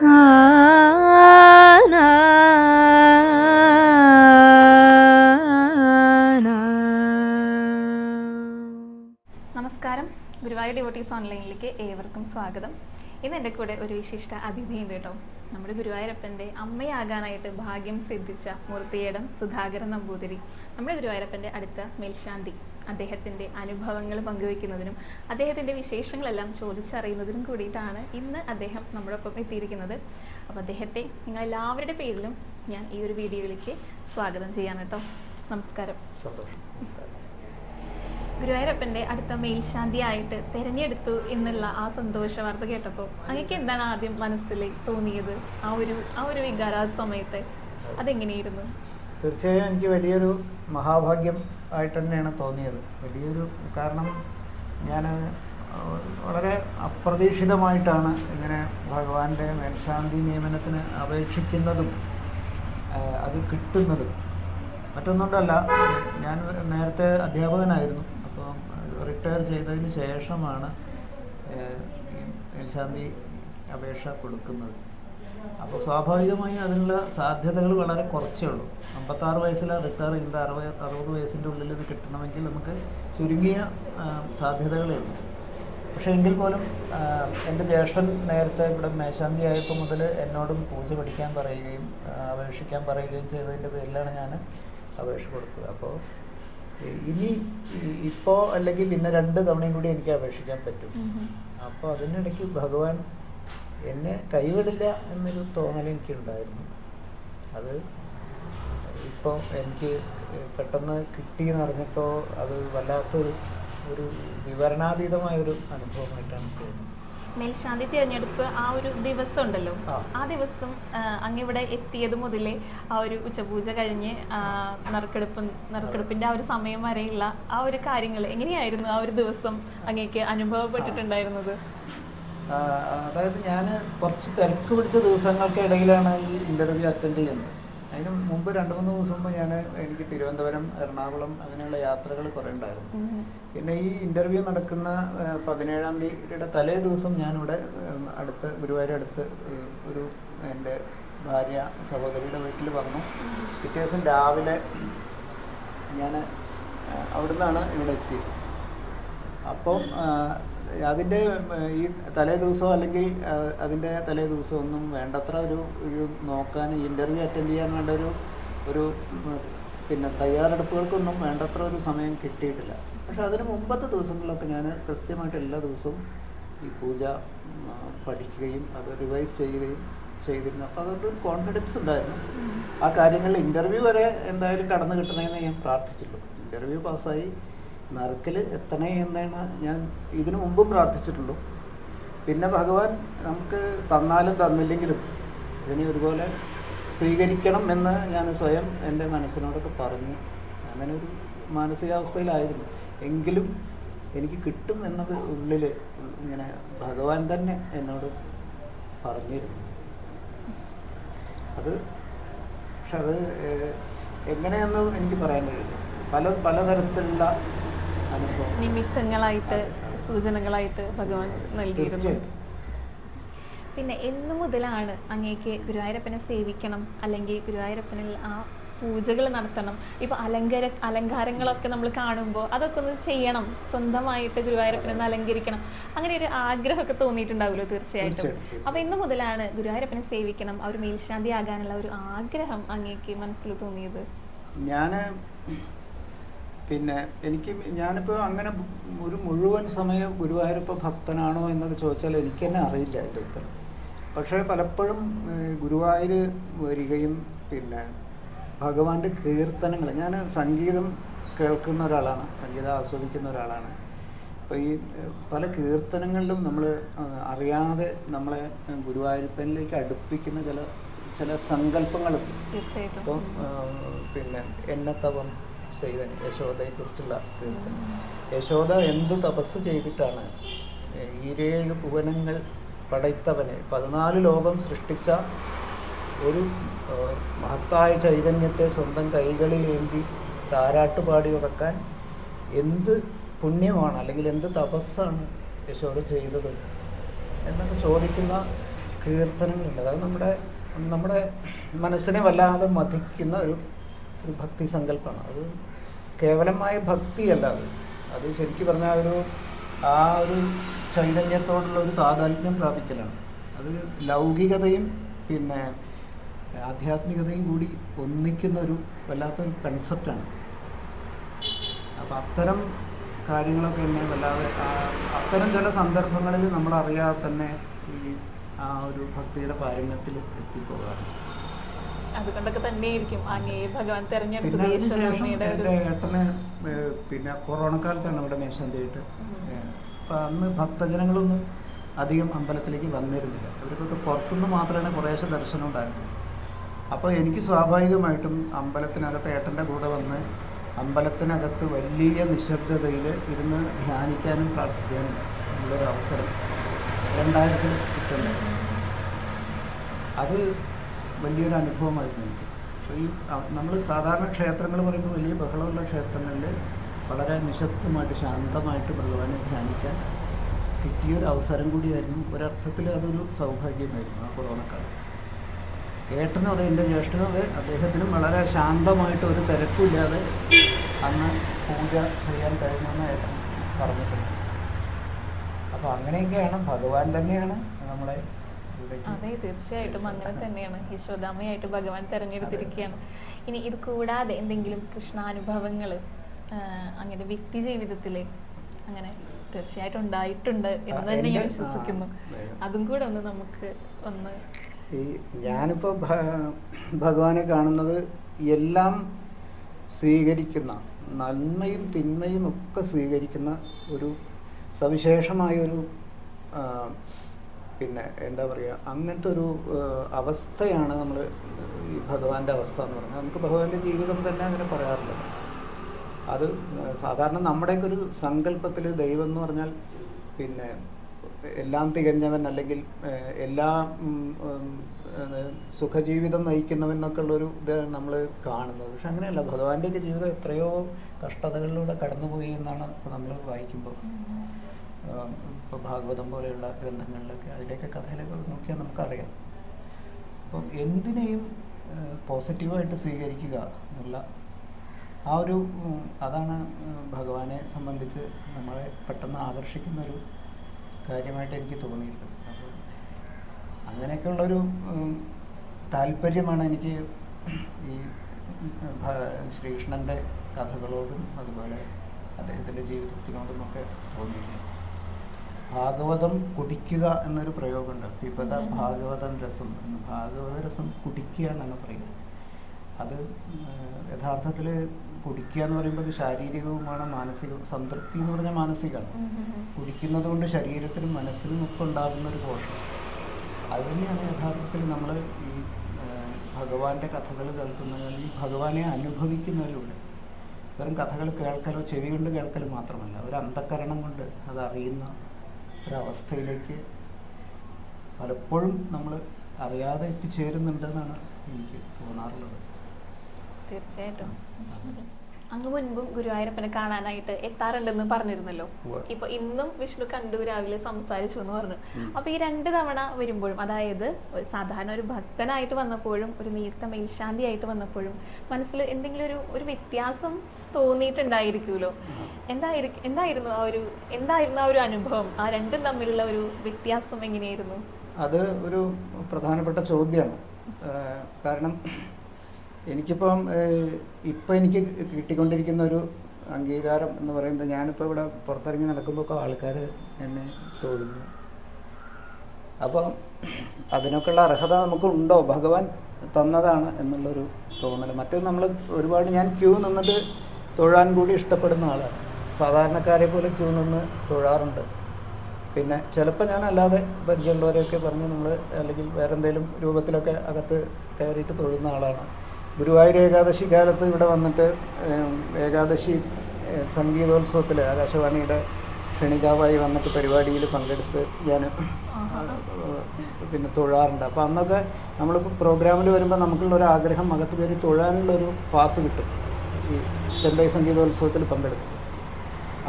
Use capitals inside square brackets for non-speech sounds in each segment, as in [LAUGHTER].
നമസ്കാരം. ഗുരുവായൂർ ഡിവോട്ടീസ് ഓൺലൈനിലേക്ക് ഏവർക്കും സ്വാഗതം. ഇന്ന് എന്റെ കൂടെ ഒരു വിശിഷ്ട അതിഥിയുണ്ട് കേട്ടോ. നമ്മുടെ ഗുരുവായൂരപ്പന്റെ അമ്മയാകാനായിട്ട് ഭാഗ്യം സിദ്ധിച്ച മൂർത്തിയേടം സുധാകരൻ നമ്പൂതിരി. നമ്മുടെ ഗുരുവായൂരപ്പന്റെ അടുത്ത മേൽശാന്തി. അദ്ദേഹത്തിന്റെ അനുഭവങ്ങൾ പങ്കുവെക്കുന്നതിനും അദ്ദേഹത്തിന്റെ വിശേഷങ്ങളെല്ലാം ചോദിച്ചറിയുന്നതിനും കൂടിയിട്ടാണ് ഇന്ന് അദ്ദേഹം നമ്മളൊപ്പം എത്തിയിരിക്കുന്നത്. അപ്പോൾ അദ്ദേഹത്തെ നിങ്ങളെല്ലാവരുടെ പേരിലും ഞാൻ ഈ ഒരു വീഡിയോയിലേക്ക് സ്വാഗതം ചെയ്യാൻ കേട്ടോ. നമസ്കാരം. സന്തോഷം. നമസ്കാരം. ഗുരുവായൂരപ്പന്റെ അടുത്ത മേൽശാന്തിയായിട്ട് തിരഞ്ഞെടുത്തു എന്നുള്ള ആ സന്തോഷ വാർത്ത കേട്ടപ്പോൾ അങ്ങക്ക് എന്താണ് ആദ്യം മനസ്സിൽ തോന്നിയത്? ആ ഒരു ആ ഒരു വികാര സമയത്ത് അതെങ്ങനെയായിരുന്നു തീർച്ചയായും എനിക്ക് വലിയൊരു മഹാഭാഗ്യം ആയിട്ട് തന്നെയാണ് തോന്നിയത്. വലിയൊരു കാരണം ഞാൻ വളരെ അപ്രതീക്ഷിതമായിട്ടാണ് ഇങ്ങനെ ഭഗവാന്റെ മേൽശാന്തി നിയമനത്തിന് അപേക്ഷിക്കുന്നതും അത് കിട്ടുന്നതും. മറ്റൊന്നുകൊണ്ടല്ല ഞാൻ നേരത്തെ അധ്യാപകനായിരുന്നു. അപ്പം റിട്ടയർ ചെയ്തതിന് ശേഷമാണ് മേൽശാന്തി അപേക്ഷ കൊടുക്കുന്നത്. അപ്പോൾ സ്വാഭാവികമായി അതിനുള്ള സാധ്യതകൾ വളരെ കുറച്ചേ ഉള്ളൂ. അമ്പത്താറ് വയസ്സിലാണ് റിട്ടയർ ചെയ്യുന്നത് അറുപത് അറുപത് വയസ്സിന്റെ ഉള്ളിൽ ഇത് കിട്ടണമെങ്കിൽ നമുക്ക് ചുരുങ്ങിയ സാധ്യതകളേ ഉള്ളൂ. പക്ഷേ എങ്കിൽ പോലും എന്റെ ജ്യേഷ്ഠൻ നേരത്തെ ഇവിടെ മേശാന്തി ആയപ്പോൾ മുതൽ എന്നോടും പൂജ പഠിക്കാൻ പറയുകയും അപേക്ഷിക്കാൻ പറയുകയും ചെയ്തതിന്റെ പേരിലാണ് ഞാൻ അപേക്ഷ കൊടുത്തത്. അപ്പോൾ ഇനി ഇപ്പോൾ അല്ലെങ്കിൽ പിന്നെ രണ്ട് തവണയും കൂടി എനിക്ക് അപേക്ഷിക്കാൻ പറ്റും. അപ്പോൾ അതിനിടയ്ക്ക് ഭഗവാൻ എന്നെ കൈവിടില്ല എന്നൊരു തോന്നൽ എനിക്കുണ്ടായിരുന്നു. അത് ഇപ്പോൾ എനിക്ക് പെട്ടെന്ന് കിട്ടി എന്ന് അറിഞ്ഞപ്പോൾ അത് വല്ലാത്തൊരു ഒരു വിവരണാതീതമായ ഒരു അനുഭവമായിട്ടാണ് തോന്നുന്നത്. മേൽശാന്തി തിരഞ്ഞെടുപ്പ് ആ ഒരു ദിവസം ഉണ്ടല്ലോ ആ. ദിവസം അങ്ങിവിടെ എത്തിയത് മുതലേ ആ ഒരു ഉച്ചപൂജ കഴിഞ്ഞ് നറുക്കെടുപ്പ് നറുക്കെടുപ്പിന്റെ ആ ഒരു സമയം വരെയുള്ള ആ ഒരു കാര്യങ്ങൾ എങ്ങനെയായിരുന്നു ആ ഒരു ദിവസം അങ്ങേക്ക് അനുഭവപ്പെട്ടിട്ടുണ്ടായിരുന്നത്? അതായത് ഞാൻ കുറച്ച് തിരക്ക് പിടിച്ച ദിവസങ്ങൾക്ക് ഇടയിലാണ് ഈ ഇന്റർവ്യൂ അറ്റൻഡ് ചെയ്യുന്നത്. അതിന് മുമ്പ് രണ്ട് മൂന്ന് ദിവസം മുമ്പ് ഞാൻ എനിക്ക് തിരുവനന്തപുരം എറണാകുളം അങ്ങനെയുള്ള യാത്രകൾ കുറേ ഉണ്ടായിരുന്നു. പിന്നെ ഈ ഇന്റർവ്യൂ നടക്കുന്ന പതിനേഴാം തീയതിയുടെ തലേ ദിവസം ഞാനിവിടെ അടുത്ത് ഗുരുവായൂർ അടുത്ത് ഒരു എന്റെ ഭാര്യ സഹോദരിയുടെ വീട്ടിൽ വന്നു. പിറ്റേ ദിവസം രാവിലെ ഞാൻ അവിടുന്നാണ് ഇവിടെ എത്തിയത്. അപ്പം അതിന്റെ ഈ തലേ ദിവസമോ അല്ലെങ്കിൽ അതിന്റെ തലേ ദിവസം ഒന്നും വേണ്ടത്ര ഒരു ഒരു നോക്കാൻ ഇന്റർവ്യൂ അറ്റൻഡ് ചെയ്യാൻ വേണ്ട ഒരു ഒരു പിന്നെ തയ്യാറെടുപ്പുകൾക്കൊന്നും വേണ്ടത്ര ഒരു സമയം കിട്ടിയിട്ടില്ല. പക്ഷെ അതിന് മുമ്പത്തെ ദിവസങ്ങളിലൊക്കെ ഞാൻ കൃത്യമായിട്ട് എല്ലാ ദിവസവും ഈ പൂജ പഠിക്കുകയും അത് റിവൈസ് ചെയ്യുകയും ചെയ്തിരുന്നു. അപ്പോൾ അതുകൊണ്ട് ഒരു കോൺഫിഡൻസ് ഉണ്ടായിരുന്നു ആ കാര്യങ്ങളിൽ ഇന്റർവ്യൂ വരെ എന്തായാലും കടന്നു കിട്ടണമെന്ന് ഞാൻ പ്രാർത്ഥിച്ചുള്ളൂ ഇന്റർവ്യൂ പാസ്സായി നറുക്കിൽ എത്തണേ എന്നാണ് ഞാൻ ഇതിനു മുമ്പും പ്രാർത്ഥിച്ചിട്ടുള്ളൂ. പിന്നെ ഭഗവാൻ നമുക്ക് തന്നാലും തന്നില്ലെങ്കിലും ഇതിനെ ഒരുപോലെ സ്വീകരിക്കണം എന്ന് ഞാൻ സ്വയം എന്റെ മനസ്സിനോടൊക്കെ പറഞ്ഞു. അങ്ങനെ ഒരു മാനസികാവസ്ഥയിലായിരുന്നു. എങ്കിലും എനിക്ക് കിട്ടും എന്നത് ഉള്ളിൽ ഇങ്ങനെ ഭഗവാൻ തന്നെ എന്നോട് പറഞ്ഞിരുന്നു. അത് പക്ഷെ അത് എങ്ങനെയെന്നും എനിക്ക് പറയാൻ കഴിയില്ല. പല പലതരത്തിലുള്ള നിമിത്തങ്ങളായിട്ട് സൂചനകളായിട്ട് ഭഗവാൻ നൽകിയിരുന്നു. പിന്നെ എന്നു മുതലാണ് അങ്ങേക്ക് ഗുരുവായൂരപ്പനെ സേവിക്കണം അല്ലെങ്കിൽ ഗുരുവായൂരപ്പനിൽ ആ പൂജകൾ നടത്തണം. ഇപ്പൊ അലങ്കാര അലങ്കാരങ്ങളൊക്കെ നമ്മൾ കാണുമ്പോൾ അതൊക്കെ ഒന്ന് ചെയ്യണം. സ്വന്തമായിട്ട് ഗുരുവായൂരപ്പനെ ഒന്ന് അലങ്കരിക്കണം. അങ്ങനെ ഒരു ആഗ്രഹമൊക്കെ തോന്നിയിട്ടുണ്ടാവുമല്ലോ തീർച്ചയായിട്ടും. തീർച്ചയായിട്ടും. അപ്പൊ ഇന്നു മുതലാണ് ഗുരുവായൂരപ്പനെ സേവിക്കണം. ആ ഒരു മേൽശാന്തി ആകാനുള്ള ഒരു ആഗ്രഹം അങ്ങേക്ക് മനസ്സിൽ തോന്നിയത്? ഞാൻ പിന്നെ എനിക്ക് ഞാനിപ്പോൾ അങ്ങനെ ഒരു മുഴുവൻ സമയം ഗുരുവായൂരപ്പ ഭക്തനാണോ എന്നൊക്കെ ചോദിച്ചാൽ എനിക്ക് തന്നെ അറിയില്ല അതിന്റെ ഉത്തരം. പക്ഷേ പലപ്പോഴും ഗുരുവായൂർ വരികയും പിന്നെ ഭഗവാന്റെ കീർത്തനങ്ങൾ ഞാൻ സംഗീതം കേൾക്കുന്ന ഒരാളാണ് സംഗീതം ആസ്വദിക്കുന്ന ഒരാളാണ്. അപ്പോൾ ഈ പല കീർത്തനങ്ങളിലും നമ്മൾ അറിയാതെ നമ്മളെ ഗുരുവായൂരപ്പനിലേക്ക് അടുപ്പിക്കുന്ന ചില ചില സങ്കല്പങ്ങളും തീർച്ചയായിട്ടും. അപ്പം പിന്നെ എണ്ണത്തവം ചെയ്തൻ യശോദയെക്കുറിച്ചുള്ള യശോദ എന്ത് തപസ് ചെയ്തിട്ടാണ് ഈരേഴ് ഭുവനങ്ങൾ പടയ്ത്തവനെ പതിനാല് ലോകം സൃഷ്ടിച്ച ഒരു മഹത്തായ ചൈതന്യത്തെ സ്വന്തം കൈകളിൽ ഏന്തി താരാട്ടുപാടി ഉറക്കാൻ എന്ത് പുണ്യമാണ് അല്ലെങ്കിൽ എന്ത് തപസ്സാണ് യശോദ ചെയ്തത് എന്നൊക്കെ ചോദിക്കുന്ന കീർത്തനങ്ങളുണ്ട്. അത് നമ്മുടെ നമ്മുടെ മനസ്സിനെ വല്ലാതെ മതിക്കുന്ന ഒരു ഒരു ഭക്തി സങ്കല്പമാണ്. അത് കേവലമായ ഭക്തിയല്ല അത്. അത് ശരിക്കും പറഞ്ഞാൽ ഒരു ആ ഒരു ചൈതന്യത്തോടുള്ള ഒരു താതാത്മ്യം പ്രാപിക്കലാണ്. അത് ലൗകികതയും പിന്നെ ആധ്യാത്മികതയും കൂടി ഒന്നിക്കുന്ന ഒരു വല്ലാത്തൊരു കൺസെപ്റ്റാണ് അപ്പം അത്തരം കാര്യങ്ങളൊക്കെ എന്നെ വല്ലാതെ അത്തരം ചില സന്ദർഭങ്ങളിൽ നമ്മൾ അറിയാതെ തന്നെ ഈ ആ ഒരു ഭക്തിയുടെ പാരമ്യത്തിൽ എത്തിപ്പോകാറുണ്ട്. അതുകൊണ്ടൊക്കെ തന്നെയായിരിക്കും. അങ്ങേ ഭഗവാൻ പിന്നെ തെരഞ്ഞെടുത്തത് ഏട്ടന് പിന്നെ കൊറോണ കാലത്താണ് ഇവിടെ മേശം തേട്ട് അപ്പൊ അന്ന് ഭക്തജനങ്ങളൊന്നും അധികം അമ്പലത്തിലേക്ക് വന്നിരുന്നില്ല. അവർക്കൊക്കെ പുറത്തുനിന്ന് മാത്രമാണ് കുറേശ്ശെ ദർശനം ഉണ്ടായിരുന്നത്. അപ്പോൾ എനിക്ക് സ്വാഭാവികമായിട്ടും അമ്പലത്തിനകത്ത് ഏട്ടന്റെ കൂടെ വന്ന് അമ്പലത്തിനകത്ത് വലിയ നിശബ്ദതയിൽ ഇരുന്ന് ധ്യാനിക്കാനും പ്രാർത്ഥിക്കാനും ഉള്ളൊരു അവസരം രണ്ടായിരത്തിൽ കിട്ടുന്നുണ്ട് അത് വലിയൊരു അനുഭവമായിരുന്നു എനിക്ക്. അപ്പോൾ ഈ നമ്മൾ സാധാരണ ക്ഷേത്രങ്ങൾ പറയുമ്പോൾ വലിയ ബഹളമുള്ള ക്ഷേത്രങ്ങളിൽ വളരെ നിശബ്ദമായിട്ട് ശാന്തമായിട്ട് ഭഗവാനെ ധ്യാനിക്കാൻ കിട്ടിയൊരു അവസരം കൂടിയായിരുന്നു. ഒരർത്ഥത്തിൽ അതൊരു സൗഭാഗ്യമായിരുന്നു ആ കൊറോണ കാലം ഏട്ടനും അതെ എന്റെ ജ്യേഷ്ഠനും അതെ അദ്ദേഹത്തിനും വളരെ ശാന്തമായിട്ട് ഒരു തിരക്കുമില്ലാതെ അന്ന് പൂജ ചെയ്യാൻ കഴിഞ്ഞെന്ന് ഏട്ടൻ പറഞ്ഞിട്ടുണ്ട്. അപ്പോൾ അങ്ങനെയൊക്കെയാണ് ഭഗവാൻ തന്നെയാണ് നമ്മളെ അതെ തീർച്ചയായിട്ടും അങ്ങനെ തന്നെയാണ്. യശോദാമയായിട്ട് ഭഗവാൻ തെരഞ്ഞെടുത്തിരിക്കുകയാണ്. ഇനി ഇത് കൂടാതെ എന്തെങ്കിലും കൃഷ്ണാനുഭവങ്ങൾ അങ്ങനെ വ്യക്തി ജീവിതത്തിൽ അങ്ങനെ തീർച്ചയായിട്ടും ഉണ്ടായിട്ടുണ്ട് എന്ന് തന്നെ ഞാൻ വിശ്വസിക്കുന്നു. അതും. കൂടെ ഒന്ന് നമുക്ക് ഒന്ന് ഈ ഞാനിപ്പോൾ ഭഗവാനെ കാണുന്നത് എല്ലാം സ്വീകരിക്കുന്ന നന്മയും തിന്മയും ഒക്കെ സ്വീകരിക്കുന്ന ഒരു സവിശേഷമായ ഒരു ആ, പിന്നെ എന്താ പറയുക അങ്ങനത്തെ ഒരു അവസ്ഥയാണ് നമ്മൾ ഈ ഭഗവാന്റെ അവസ്ഥ എന്ന് പറഞ്ഞാൽ. നമുക്ക് ഭഗവാന്റെ ജീവിതം തന്നെ അങ്ങനെ പറയാറില്ല. അത് സാധാരണ നമ്മുടെയൊക്കെ ഒരു സങ്കല്പത്തിൽ ദൈവം എന്ന് പറഞ്ഞാൽ പിന്നെ എല്ലാം തികഞ്ഞവൻ അല്ലെങ്കിൽ എല്ലാ സുഖജീവിതം നയിക്കുന്നവൻ എന്നൊക്കെ ഉള്ളൊരു ഇതാണ് നമ്മൾ കാണുന്നത്. പക്ഷെ അങ്ങനെയല്ല ഭഗവാന്റെയൊക്കെ ജീവിതം എത്രയോ കഷ്ടതകളിലൂടെ കടന്നുപോയി എന്നാണ് നമ്മൾ വായിക്കുമ്പോൾ ഭാഗവതം പോലെയുള്ള ഗ്രന്ഥങ്ങളിലൊക്കെ അതിന്റെയൊക്കെ കഥയിലൊക്കെ നോക്കിയാൽ നമുക്കറിയാം. അപ്പം എന്തിനേയും പോസിറ്റീവായിട്ട് സ്വീകരിക്കുക എന്നുള്ള ആ ഒരു അതാണ് ഭഗവാനെ സംബന്ധിച്ച് നമ്മളെ പെട്ടെന്ന് ആകർഷിക്കുന്ന ഒരു കാര്യമായിട്ട് എനിക്ക് തോന്നിയിട്ടുണ്ട് അപ്പോൾ അങ്ങനെയൊക്കെയുള്ളൊരു താല്പര്യമാണ് എനിക്ക് ഈ ശ്രീകൃഷ്ണന്റെ കഥകളോടും അതുപോലെ അദ്ദേഹത്തിന്റെ ജീവിതത്തിനോടുമൊക്കെ തോന്നിയിട്ടുള്ളത്. ഭാഗവതം കുടിക്കുക എന്നൊരു പ്രയോഗമുണ്ട് പിപത. ഭാഗവതം രസം എന്ന് ഭാഗവത രസം കുടിക്കുക എന്നാണ് പറയുന്നത് അത് യഥാർത്ഥത്തിൽ കുടിക്കുക എന്ന് പറയുമ്പോൾ അത് ശാരീരികവുമാണ് മാനസികവും സംതൃപ്തി എന്ന് പറഞ്ഞാൽ മാനസികമാണ്. കുടിക്കുന്നത് കൊണ്ട് ശരീരത്തിനും മനസ്സിനും ഒക്കെ ഉണ്ടാകുന്ന ഒരു പോഷണം അത് തന്നെയാണ് യഥാർത്ഥത്തിൽ നമ്മൾ ഈ ഭഗവാന്റെ കഥകൾ കേൾക്കുന്നത് ഈ ഭഗവാനെ അനുഭവിക്കുന്നതിലൂടെ വെറും കഥകൾ കേൾക്കലോ ചെവി കൊണ്ട് കേൾക്കലോ മാത്രമല്ല ഒരു അന്ധക്കരണം കൊണ്ട് അത് അറിയുന്ന ഒരവസ്ഥയിലേക്ക് പലപ്പോഴും നമ്മൾ അറിയാതെ എത്തിച്ചേരുന്നുണ്ടെന്നാണ് എനിക്ക് തോന്നാറുള്ളത്. തീർച്ചയായിട്ടും. അങ്ങ് മുൻപും ഗുരുവായൂരപ്പനെ കാണാനായിട്ട് എത്താറുണ്ടെന്ന് പറഞ്ഞിരുന്നല്ലോ. ഇപ്പൊ ഇന്നും വിഷ്ണു കണ്ടു രാവിലെ സംസാരിച്ചു എന്ന് പറഞ്ഞു. അപ്പൊ ഈ രണ്ട് തവണ വരുമ്പോഴും അതായത് ഒരു സാധാരണ ഒരു ഭക്തനായിട്ട് വന്നപ്പോഴും ഒരു നീർത്ത മേൽശാന്തിയായിട്ട് വന്നപ്പോഴും മനസ്സിൽ എന്തെങ്കിലും ഒരു ഒരു വ്യത്യാസം തോന്നിയിട്ടുണ്ടായിരിക്കുമല്ലോ എന്തായിരിക്കും എന്തായിരുന്നു ആ ഒരു എന്തായിരുന്നു ആ ഒരു അനുഭവം? ആ രണ്ടും തമ്മിലുള്ള ഒരു വ്യത്യാസം എങ്ങനെയായിരുന്നു? അത് ഒരു പ്രധാനപ്പെട്ട ചോദ്യമാണ് കാരണം എനിക്കിപ്പം ഇപ്പം എനിക്ക് കിട്ടിക്കൊണ്ടിരിക്കുന്ന ഒരു അംഗീകാരം എന്ന് പറയുന്നത് ഞാനിപ്പോൾ ഇവിടെ പുറത്തിറങ്ങി നടക്കുമ്പോൾ ആൾക്കാർ എന്നെ തോന്നുന്നു. അപ്പം അതിനൊക്കെയുള്ള അർഹത നമുക്കുണ്ടോ? ഭഗവാൻ തന്നതാണ് എന്നുള്ളൊരു തോന്നൽ മറ്റേ നമ്മൾ ഒരുപാട് ഞാൻ ക്യൂ നിന്നിട്ട് തൊഴാൻ കൂടി ഇഷ്ടപ്പെടുന്ന ആളാണ്. സാധാരണക്കാരെ പോലെ ക്യൂ നിന്ന് തൊഴാറുണ്ട്. പിന്നെ ചിലപ്പോൾ ഞാൻ അല്ലാതെ പരിചയമുള്ളവരെയൊക്കെ പറഞ്ഞ് നമ്മൾ അല്ലെങ്കിൽ വേറെ എന്തെങ്കിലും രൂപത്തിലൊക്കെ അകത്ത് കയറിയിട്ട് തൊഴുന്ന ആളാണ്. ഗുരുവായൂർ ഏകാദശി കാലത്ത് ഇവിടെ വന്നിട്ട് ഏകാദശി സംഗീതോത്സവത്തിൽ ആകാശവാണിയുടെ ക്ഷണികാവായി വന്നിട്ട് പരിപാടിയിൽ പങ്കെടുത്ത് ഞാൻ പിന്നെ തൊഴാറുണ്ട്. അപ്പോൾ അന്നൊക്കെ നമ്മളിപ്പോൾ പ്രോഗ്രാമിൽ വരുമ്പോൾ നമുക്കുള്ള ഒരു ആഗ്രഹം അകത്ത് കയറി തൊഴാനുള്ളൊരു പാസ് കിട്ടും. ഈ ചെമ്പൈ സംഗീതോത്സവത്തിൽ പങ്കെടുക്കും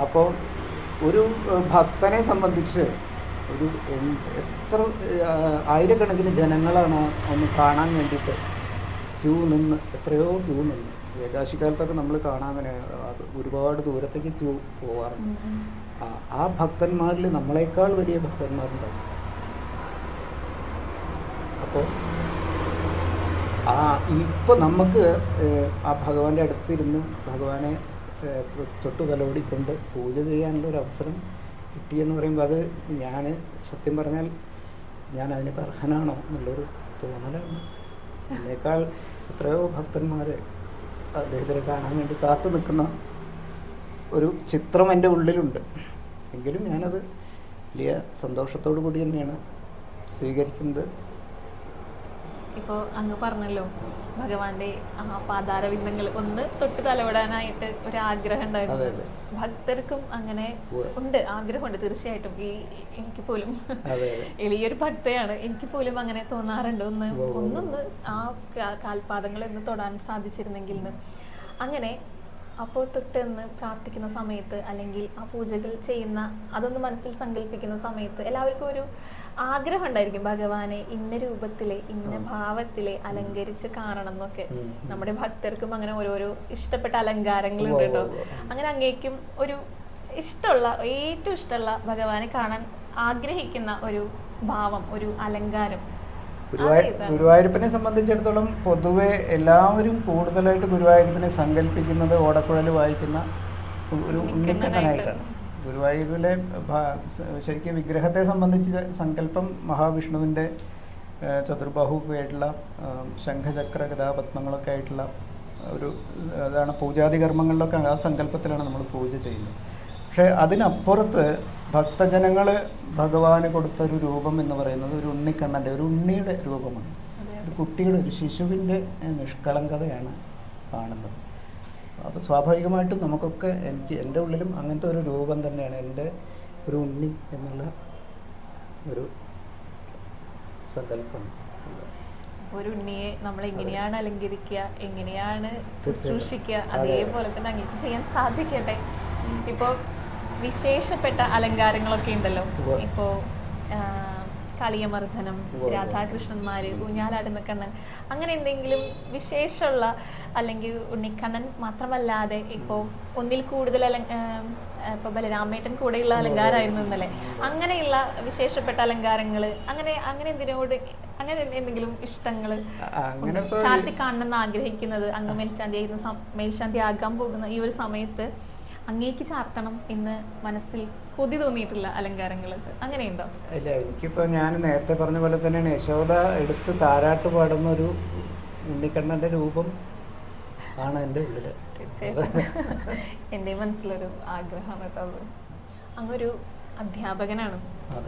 അപ്പോൾ ഒരു ഭക്തനെ സംബന്ധിച്ച് ഒരു എത്ര ആയിരക്കണക്കിന് ജനങ്ങളാണ് ഒന്ന് കാണാൻ വേണ്ടിയിട്ട് ക്യൂ നിന്ന് എത്രയോ ക്യൂ നിന്ന്. ഏകാശിക്കാലത്തൊക്കെ നമ്മൾ കാണാൻ ഒരുപാട് ദൂരത്തേക്ക് ക്യൂ പോവാറുണ്ട്. ആ ഭക്തന്മാരിൽ നമ്മളെക്കാൾ വലിയ ഭക്തന്മാരുണ്ടാവും. അപ്പോൾ ആ ഇപ്പോൾ നമുക്ക് ആ ഭഗവാന്റെ അടുത്തിരുന്ന് ഭഗവാനെ തൊട്ട് തലോടിക്കൊണ്ട് പൂജ ചെയ്യാനുള്ള ഒരു അവസരം കിട്ടിയെന്ന് പറയുമ്പോൾ അത് ഞാൻ സത്യം പറഞ്ഞാൽ ഞാൻ അതിനൊക്കെ അർഹനാണോ എന്നുള്ളൊരു തോന്നലാണ്. എന്നേക്കാൾ എത്രയോ ഭക്തന്മാർ അദ്ദേഹത്തിനെ കാണാൻ വേണ്ടി കാത്തു നിൽക്കുന്ന ഒരു ചിത്രം എന്റെ ഉള്ളിലുണ്ട്. എങ്കിലും ഞാനത് വലിയ സന്തോഷത്തോടു കൂടി തന്നെയാണ് സ്വീകരിക്കുന്നത്. ഇപ്പോ അങ്ങ് പറഞ്ഞല്ലോ ഭഗവാന്റെ ആ പാതാരവിന്ദങ്ങൾ ഒന്ന് തൊട്ട് തലവിടാനായിട്ട് ഒരു ആഗ്രഹം ഉണ്ടായിരുന്നു. ഭക്തർക്കും അങ്ങനെ. ഉണ്ട് ആഗ്രഹമുണ്ട് തീർച്ചയായിട്ടും ഈ എനിക്ക് പോലും. [LAUGHS] എളിയൊരു ഭക്തയാണ് എനിക്ക് പോലും അങ്ങനെ തോന്നാറുണ്ട് ഒന്ന്. ഒന്നൊന്ന് ആ കാൽപാദങ്ങൾ ഒന്ന് തൊടാൻ സാധിച്ചിരുന്നെങ്കിൽ അങ്ങനെ അപ്പോൾ തൊട്ട് എന്ന് പ്രാർത്ഥിക്കുന്ന സമയത്ത് അല്ലെങ്കിൽ ആ പൂജകൾ ചെയ്യുന്ന അതൊന്ന് മനസ്സിൽ സങ്കല്പിക്കുന്ന സമയത്ത് എല്ലാവർക്കും ഒരു ആഗ്രഹം ഉണ്ടായിരിക്കും ഭഗവാനെ ഇന്ന രൂപത്തിലെ ഇന്ന. ഭാവത്തിലെ അലങ്കരിച്ച് കാണണം എന്നൊക്കെ. നമ്മുടെ ഭക്തർക്കും അങ്ങനെ ഓരോരോ ഇഷ്ടപ്പെട്ട അലങ്കാരങ്ങളുണ്ട് കേട്ടോ. അങ്ങനെ അങ്ങേക്കും ഒരു ഇഷ്ടമുള്ള ഏറ്റവും ഇഷ്ടമുള്ള ഭഗവാനെ കാണാൻ ആഗ്രഹിക്കുന്ന ഒരു ഭാവം ഒരു അലങ്കാരം? ഗുരുവായൂരപ്പനെ സംബന്ധിച്ചിടത്തോളം പൊതുവെ എല്ലാവരും കൂടുതലായിട്ട് ഗുരുവായൂരപ്പനെ സങ്കല്പിക്കുന്നത് ഓടക്കുഴൽ വായിക്കുന്ന ഒരു ഉണ്ണിക്കണ്ണനായിട്ടാണ് ഗുരുവായൂരിലെ ശരിക്കും വിഗ്രഹത്തെ സംബന്ധിച്ച് സങ്കല്പം മഹാവിഷ്ണുവിന്റെ ചതുർബാഹുവായിട്ടുള്ള ശംഖചക്ര കഥാപത്മങ്ങളൊക്കെ ആയിട്ടുള്ള ഒരു അതാണ് പൂജാതി കർമ്മങ്ങളിലൊക്കെ ആ സങ്കല്പത്തിലാണ് നമ്മൾ പൂജ ചെയ്യുന്നത്. പക്ഷേ അതിനപ്പുറത്ത് ഭക്തജനങ്ങൾ ഭഗവാന് കൊടുത്ത ഒരു രൂപം എന്ന് പറയുന്നത് ഒരു ഉണ്ണിക്കണ്ണന്റെ ഒരു ഉണ്ണിയുടെ രൂപമാണ്. ഒരു കുട്ടിയുടെ ഒരു ശിശുവിന്റെ നിഷ്കളങ്കതയാണ് കാണുന്നത്. അപ്പോൾ സ്വാഭാവികമായിട്ടും നമുക്കൊക്കെ എനിക്ക് എന്റെ ഉള്ളിലും അങ്ങനത്തെ ഒരു രൂപം തന്നെയാണ് എന്റെ ഒരു ഉണ്ണി എന്നുള്ള ഒരു സങ്കല്പം. ഒരു ഉണ്ണിയെ നമ്മൾ എങ്ങനെയാണ് അലങ്കരിക്കുക എങ്ങനെയാണ് ശുശ്രൂഷിക്കുക അതേപോലെ തന്നെ അങ്ങേക്ക് ചെയ്യാൻ സാധിക്കട്ടെ. ഇപ്പോ വിശേഷപ്പെട്ട അലങ്കാരങ്ങളൊക്കെ ഉണ്ടല്ലോ. ഉവ്വ്. കളിയമർദ്ദനം ഉവ്വ്. രാധാകൃഷ്ണന്മാര് ഊഞ്ഞാലാടുന്ന കണ്ണൻ അങ്ങനെ എന്തെങ്കിലും വിശേഷമുള്ള അല്ലെങ്കിൽ ഉണ്ണിക്കണ്ണൻ മാത്രമല്ലാതെ ഇപ്പോ ഒന്നിൽ കൂടുതൽ അല ആ, ഇപ്പൊ ബലരാമേട്ടൻ കൂടെയുള്ള. അലങ്കാരമായിരുന്നു എന്നല്ലേ അങ്ങനെയുള്ള വിശേഷപ്പെട്ട അലങ്കാരങ്ങൾ അങ്ങനെ അങ്ങനെ എന്തിനോട് അങ്ങനെ എന്തെങ്കിലും ഇഷ്ടങ്ങൾ ചാർത്തി കാണണം ചാർത്തി കാണണമെന്ന് ആഗ്രഹിക്കുന്നത് അങ്ങ് മേൽശാന്തി ആയിരുന്നു മേൽശാന്തി ആകാൻ പോകുന്ന ഈ ഒരു സമയത്ത് അങ്ങേക്ക് ചാർത്തണം എന്ന് മനസ്സിൽ കൊതി തോന്നിയിട്ടുള്ള അലങ്കാരങ്ങൾ അങ്ങനെയുണ്ടോ? അല്ല എനിക്കിപ്പോൾ ഞാൻ നേരത്തെ പറഞ്ഞ പോലെ തന്നെയാണ്. യശോദ എടുത്ത് താരാട്ട് പാടുന്ന ഒരു ഉണ്ണിക്കണ്ണന്റെ രൂപം ആണ് എന്റെ ഉള്ളിൽ തീർച്ചയായിട്ടും. [LAUGHS] എന്റെ മനസ്സിലൊരു ആഗ്രഹമാണ് കേട്ടോ അത്. അങ്ങൊരു അധ്യാപകനാണ്.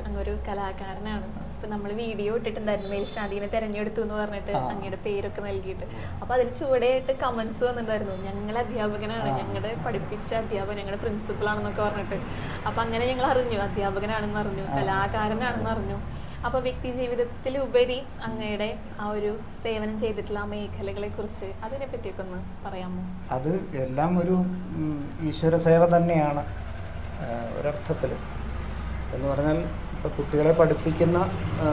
അങ്ങൊരു കലാകാരനാണ്. ഇപ്പൊ നമ്മൾ വീഡിയോ ഇട്ടിട്ടുണ്ടായിരുന്നു മേൽശാന്തിനെ തെരഞ്ഞെടുത്തു എന്ന് പറഞ്ഞിട്ട്. അങ്ങയുടെ പേരൊക്കെ നൽകിയിട്ട്. അപ്പൊ അതിൽ ചുവടെയായിട്ട് കമന്റ്സ് വന്നിട്ടുണ്ടായിരുന്നു. ഞങ്ങൾ അധ്യാപകനാണ്. ഞങ്ങളുടെ പഠിപ്പിച്ച അധ്യാപകൻ ഞങ്ങളുടെ പ്രിൻസിപ്പൾ ആണെന്നൊക്കെ പറഞ്ഞിട്ട്. അപ്പൊ അങ്ങനെ ഞങ്ങൾ അറിഞ്ഞു. അധ്യാപകനാണെന്ന് അറിഞ്ഞു. കലാകാരനാണെന്ന് അറിഞ്ഞു. അപ്പൊ വ്യക്തി ജീവിതത്തിൽ ഉപരി അങ്ങയുടെ ആ ഒരു സേവനം ചെയ്തിട്ടുള്ള ആ മേഖലകളെ കുറിച്ച് അതിനെ പറ്റിയൊക്കെ ഒന്ന് പറയാമോ? അത് എല്ലാം ഒരു ഈശ്വര സേവ തന്നെയാണ്. ഒരർത്ഥത്തിൽ. ഒരർത്ഥത്തിൽ എന്ന് പറഞ്ഞാൽ ഇപ്പോൾ കുട്ടികളെ പഠിപ്പിക്കുന്ന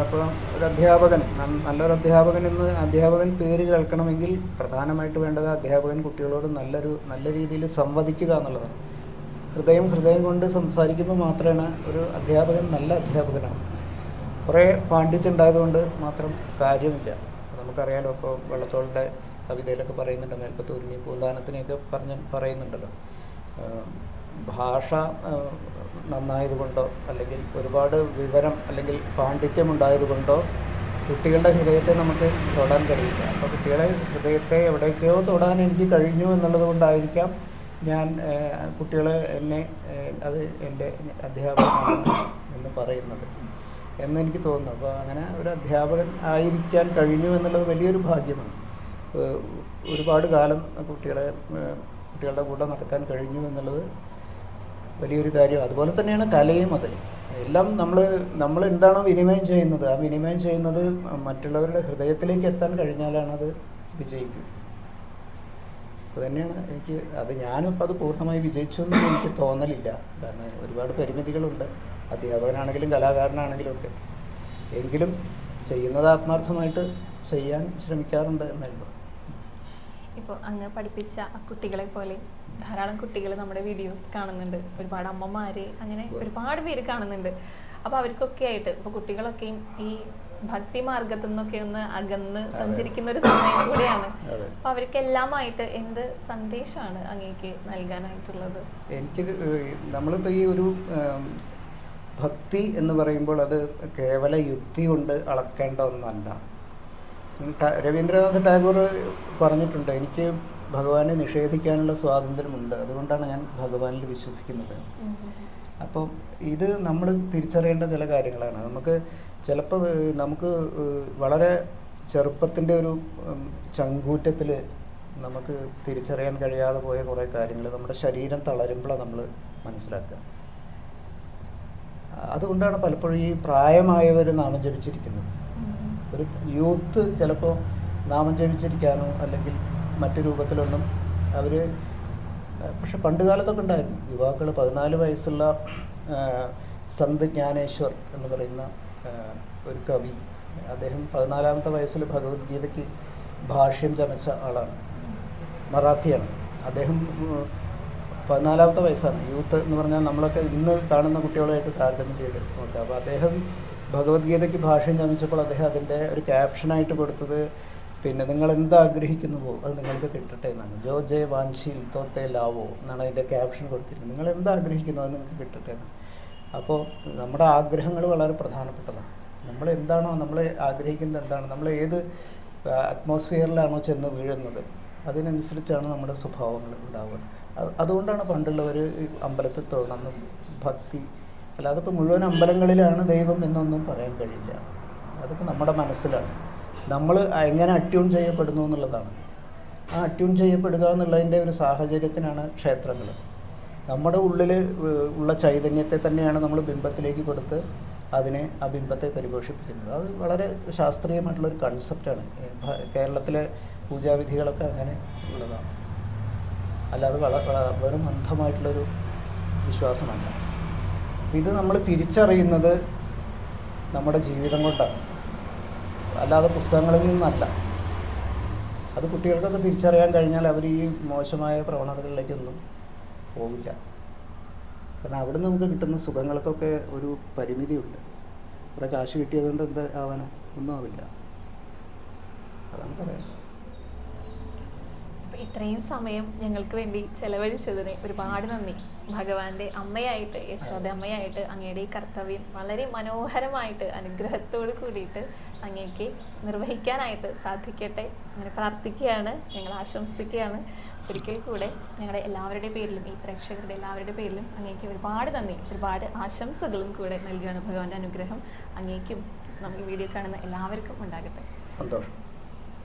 ഇപ്പോൾ ഒരു അധ്യാപകൻ നല്ലൊരു അധ്യാപകൻ എന്ന് അധ്യാപകൻ പേര് കേൾക്കണമെങ്കിൽ പ്രധാനമായിട്ട് വേണ്ടത് അധ്യാപകൻ കുട്ടികളോട് നല്ലൊരു നല്ല രീതിയിൽ സംവദിക്കുക എന്നുള്ളതാണ്. ഹൃദയം ഹൃദയം കൊണ്ട് സംസാരിക്കുമ്പോൾ മാത്രമാണ് ഒരു അധ്യാപകൻ നല്ല അധ്യാപകനാണ്. കുറേ പാണ്ഡിത്യം ഉണ്ടായതുകൊണ്ട് മാത്രം കാര്യമില്ല. നമുക്കറിയാലോ ഇപ്പോൾ വെള്ളത്തോളിന്റെ കവിതയിലൊക്കെ പറയുന്നുണ്ട് മേൽപ്പത്തൂരിനെ പൂന്താനത്തിനെയൊക്കെ പറഞ്ഞ് പറയുന്നുണ്ടല്ലോ. ഭാഷ നന്നായതുകൊണ്ടോ അല്ലെങ്കിൽ ഒരുപാട് വിവരം അല്ലെങ്കിൽ പാണ്ഡിത്യം ഉണ്ടായതുകൊണ്ടോ കുട്ടികളുടെ ഹൃദയത്തെ നമുക്ക് തൊടാൻ കഴിയില്ല. അപ്പോൾ കുട്ടികളെ ഹൃദയത്തെ എവിടേക്കോ തൊടാൻ എനിക്ക് കഴിഞ്ഞു എന്നുള്ളത് കൊണ്ടായിരിക്കാം ഞാൻ കുട്ടികൾ എന്നെ അത് എന്റെ അധ്യാപകനാണ് എന്ന് പറയുന്നത് എന്ന് എനിക്ക് തോന്നുന്നു. അപ്പോൾ അങ്ങനെ ഒരു അധ്യാപകൻ ആയിരിക്കാൻ കഴിഞ്ഞു എന്നുള്ളത് വലിയൊരു ഭാഗ്യമാണ്. ഒരുപാട് കാലം കുട്ടികളെ കുട്ടികളുടെ കൂടെ നടത്താൻ കഴിഞ്ഞു എന്നുള്ളത് വലിയൊരു കാര്യം. അതുപോലെ തന്നെയാണ് കലയും അത്. എല്ലാം നമ്മൾ നമ്മൾ എന്താണോ വിനിമയം ചെയ്യുന്നത് ആ വിനിമയം ചെയ്യുന്നത് മറ്റുള്ളവരുടെ ഹൃദയത്തിലേക്ക് എത്താൻ കഴിഞ്ഞാലാണ് അത് വിജയിക്കും. അതുതന്നെയാണ് എനിക്ക് അത് ഞാനിപ്പോൾ അത് പൂർണമായി വിജയിച്ചു എന്ന് എനിക്ക് തോന്നലില്ല. കാരണം ഒരുപാട് പരിമിതികളുണ്ട്. അധ്യാപകനാണെങ്കിലും കലാകാരനാണെങ്കിലും ഒക്കെ. എങ്കിലും ചെയ്യുന്നത് ആത്മാർത്ഥമായിട്ട് ചെയ്യാൻ ശ്രമിക്കാറുണ്ട് എന്നുള്ളൂ ഇപ്പോൾ അങ്ങ് പഠിപ്പിച്ച കുട്ടികളെ പോലെ ധാരാളം കുട്ടികൾ നമ്മുടെ വീഡിയോസ് കാണുന്നുണ്ട്. ഒരുപാട് അമ്മമാര് അങ്ങനെ ഒരുപാട് പേര് കാണുന്നുണ്ട്. അപ്പൊ അവർക്കൊക്കെ ആയിട്ട് ഇപ്പൊ കുട്ടികളൊക്കെയും ഈ ഭക്തി മാർഗത്തു നിന്നൊക്കെ ഒന്ന് അകന്ന്. സഞ്ചരിക്കുന്ന ഒരു സമയം കൂടിയാണ്. അപ്പൊ അപ്പൊ അവർക്കെല്ലാമായിട്ട് എന്ത് സന്ദേശമാണ് അങ്ങേക്ക് നൽകാനായിട്ടുള്ളത്? എനിക്ക് നമ്മളിപ്പോ ഈ ഒരു ഭക്തി എന്ന് പറയുമ്പോൾ അത് കേവല യുക്തി കൊണ്ട് അളക്കേണ്ട ഒന്നല്ല. രവീന്ദ്രനാഥ് ടാഗോർ പറഞ്ഞിട്ടുണ്ട്. എനിക്ക് ഭഗവാനെ നിഷേധിക്കാനുള്ള സ്വാതന്ത്ര്യമുണ്ട്. അതുകൊണ്ടാണ് ഞാൻ ഭഗവാനിൽ വിശ്വസിക്കുന്നത്. അപ്പോൾ ഇത് നമ്മൾ തിരിച്ചറിയേണ്ട ചില കാര്യങ്ങളാണ്. നമുക്ക് ചിലപ്പോൾ നമുക്ക് വളരെ ചെറുപ്പത്തിന്റെ ഒരു ചങ്കൂറ്റത്തിൽ നമുക്ക് തിരിച്ചറിയാൻ കഴിയാതെ പോയ കുറേ കാര്യങ്ങൾ നമ്മുടെ ശരീരം തളരുമ്പോഴാണ് നമ്മൾ മനസ്സിലാക്കുക. അതുകൊണ്ടാണ് പലപ്പോഴും ഈ പ്രായമായവർ നാമം ജപിച്ചിരിക്കുന്നത്. ഒരു യൂത്ത് ചിലപ്പോൾ നാമം ജപിച്ചിരിക്കാനോ അല്ലെങ്കിൽ മറ്റു രൂപത്തിലൊന്നും അവർ പക്ഷെ പണ്ട് കാലത്തൊക്കെ ഉണ്ടായിരുന്നു. യുവാക്കൾ പതിനാല് വയസ്സുള്ള സന്ത് ജ്ഞാനേശ്വർ എന്ന് പറയുന്ന ഒരു കവി. അദ്ദേഹം പതിനാലാമത്തെ വയസ്സിൽ ഭഗവത്ഗീതയ്ക്ക് ഭാഷ്യം ചമച്ച ആളാണ്. മറാത്തിയാണ്. അദ്ദേഹം പതിനാലാമത്തെ വയസ്സാണ്. യൂത്ത് എന്ന് പറഞ്ഞാൽ നമ്മളൊക്കെ ഇന്ന് കാണുന്ന കുട്ടികളായിട്ട് താരതമ്യം ചെയ്ത് നോക്കുക അപ്പോൾ അദ്ദേഹം ഭഗവത്ഗീതയ്ക്ക് ഭാഷ്യം ചമിച്ചപ്പോൾ അദ്ദേഹം അതിന്റെ ഒരു ക്യാപ്ഷനായിട്ട് കൊടുത്തത് പിന്നെ നിങ്ങൾ എന്ത് ആഗ്രഹിക്കുന്നുവോ അത് നിങ്ങൾക്ക് കിട്ടട്ടെ എന്നാണ്. ജോ ജെ വാൻഷി തോത്തെ ലാവോ എന്നാണ് അതിന്റെ ക്യാപ്ഷൻ കൊടുത്തിരിക്കുന്നത്. നിങ്ങൾ എന്ത് ആഗ്രഹിക്കുന്നു അത് നിങ്ങൾക്ക് കിട്ടട്ടെ എന്ന് അപ്പോൾ നമ്മുടെ ആഗ്രഹങ്ങൾ വളരെ പ്രധാനപ്പെട്ടതാണ്. നമ്മൾ എന്താണോ നമ്മൾ ആഗ്രഹിക്കുന്നത് എന്താണ്? നമ്മൾ ഏത് അറ്റ്മോസ്ഫിയറിലാണോ ചെന്ന് വീഴുന്നത്? അതിനനുസരിച്ചാണ് നമ്മുടെ സ്വഭാവങ്ങൾ ഉണ്ടാവുക. അതുകൊണ്ടാണ് പണ്ടുള്ളവർ അമ്പലത്തിൽ തൊഴണമെന്നും ഭക്തി അല്ലാതെ ഇപ്പോൾ മുഴുവൻ അമ്പലങ്ങളിലാണ് ദൈവം എന്നൊന്നും പറയാൻ കഴിയില്ല. അതൊക്കെ നമ്മുടെ മനസ്സിലാണ്. നമ്മൾ എങ്ങനെ അട്യൂൺ ചെയ്യപ്പെടുന്നു എന്നുള്ളതാണ്. ആ അട്യൂൺ ചെയ്യപ്പെടുക എന്നുള്ളതിന്റെ ഒരു സാഹചര്യത്തിനാണ് ക്ഷേത്രങ്ങൾ. നമ്മുടെ ഉള്ളിൽ ഉള്ള ചൈതന്യത്തെ തന്നെയാണ് നമ്മൾ ബിംബത്തിലേക്ക് കൊടുത്ത് അതിനെ ആ ബിംബത്തെ പരിപോഷിപ്പിക്കുന്നത്. അത് വളരെ ശാസ്ത്രീയമായിട്ടുള്ളൊരു കൺസെപ്റ്റാണ് കേരളത്തിലെ പൂജാവിധികളൊക്കെ അങ്ങനെ ഉള്ളതാണ്. അല്ലാതെ വള വെറും അന്ധമായിട്ടുള്ളൊരു വിശ്വാസമല്ല. ഇത് നമ്മൾ തിരിച്ചറിയുന്നത് നമ്മുടെ ജീവിതം കൊണ്ടാണ്. അല്ലാതെ പുസ്തകങ്ങളിൽ നിന്നല്ല. അത് കുട്ടികൾക്കൊക്കെ തിരിച്ചറിയാൻ കഴിഞ്ഞാൽ അവർ ഈ മോശമായ പ്രവണതകളിലേക്കൊന്നും പോവില്ല. കാരണം അവിടെ നമുക്ക് കിട്ടുന്ന സുഖങ്ങൾക്കൊക്കെ ഒരു പരിമിതിയുണ്ട്. കുറേ കാശ് കിട്ടിയതുകൊണ്ട് എന്താ ആവാനോ ഒന്നും ആവില്ല. അതാണ് പറയാം ഇത്രയും സമയം ഞങ്ങൾക്ക് വേണ്ടി ചെലവഴിച്ചതിന് ഒരുപാട് നന്ദി. ഭഗവാന്റെ അമ്മയായിട്ട് യശോദ അമ്മയായിട്ട് അങ്ങയുടെ ഈ കർത്തവ്യം വളരെ മനോഹരമായിട്ട് അനുഗ്രഹത്തോട് കൂടിയിട്ട് അങ്ങേക്ക് നിർവഹിക്കാനായിട്ട് സാധിക്കട്ടെ. അങ്ങനെ പ്രാർത്ഥിക്കുകയാണ് ഞങ്ങൾ ആശംസിക്കുകയാണ്. ഒരിക്കൽ കൂടെ ഞങ്ങളുടെ എല്ലാവരുടെ പേരിലും ഈ പ്രേക്ഷകരുടെ എല്ലാവരുടെ പേരിലും അങ്ങേക്ക് ഒരുപാട് നന്ദി ഒരുപാട് ആശംസകളും കൂടെ നൽകുകയാണ് ഭഗവാന്റെ അനുഗ്രഹം. അങ്ങേക്കും നമുക്ക് വീഡിയോ കാണുന്ന എല്ലാവർക്കും ഉണ്ടാകട്ടെ. സന്തോഷം.